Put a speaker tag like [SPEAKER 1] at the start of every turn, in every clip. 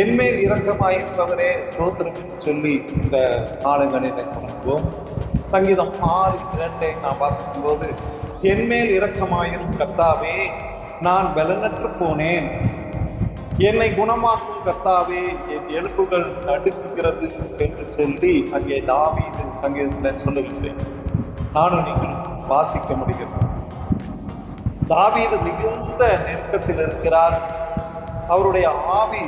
[SPEAKER 1] என்மேல் இரக்கமாயிருப்பவரே ஸ்தோத்திரம் சொல்லி இந்த நாளை வேலையை தொடங்குவோம் சங்கீதம் ஆறு இரண்டை நான் வாசிக்கும் போது என்மேல் இரக்கமாயிரும் கர்த்தாவே நான் பலனற்று போனேன். என்னை குணமாக்கும் கர்த்தாவே என் எலும்புகள் நடுக்குகிறது என்று சொல்லி அங்கே தாவீது சங்கீதத்தில் சொல்லுகின்றேன் நானும் நீங்கள் வாசிக்க முடிகிறது. தாவீது மிகுந்த நெருக்கத்தில் இருக்கிறார். அவருடைய ஆவி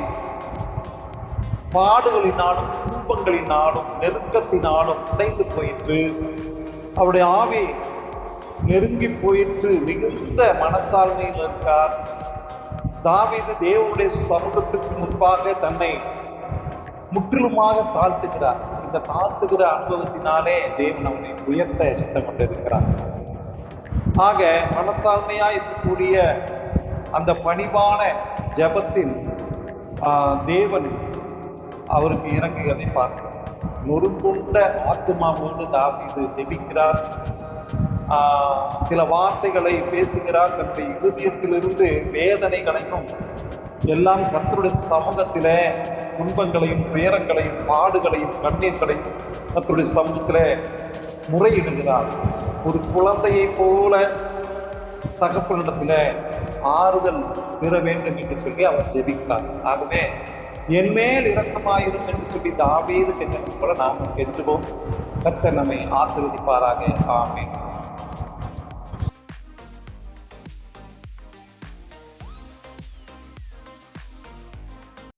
[SPEAKER 1] பாடுகளினாலும் துன்பங்களினாலும் நெருக்கத்தினாலும் உடைந்து போயிற்று. அவருடைய ஆவி நெருங்கி போயிற்று. மிகுந்த மனத்தாழ்மையில் இருக்கார் தாவீது தேவனுடைய சமூகத்துக்கு முன்பாக தன்னை முற்றிலுமாக தாழ்த்துகிறார். இந்த தாழ்த்துகிற அனுபவத்தினாலே தேவன் அவனை உயர்த்த சித்தம் கொண்டிருக்கிறார். ஆக மனத்தாழ்மையாக இருக்கக்கூடிய அந்த பணிவான ஜெபத்தில் தேவன் அவருக்கு இறங்குகிறதை பார்க்கிறோம் நொறுங்குண்ட ஆத்மாவோடு தாவீது ஜெபிக்கிறார். சில வார்த்தைகளை பேசுகிறார். தன்னுடைய இருதயத்திலிருந்து வேதனைகளையும் எல்லாம் கத்தருடைய சமூகத்தில் துன்பங்களையும் துயரங்களையும் பாடுகளையும் கண்ணீர்களையும் கத்தருடைய சமூகத்தில் முறையிடுகிறார். ஒரு குழந்தையைப் போல தகப்பனிடத்தில் ஆறுதல் பெற வேண்டும் என்று சொல்லி அவர் ஜெபிக்கிறார். ஆகவே என் மேல் இரக்கமாயிரும் என்று சொல்லி தாவீது கெஞ்சனும் கூட நாம் கெஞ்சுவோம் கர்த்தர் நம்மை ஆசீர்வதிப்பாராக. ஆமே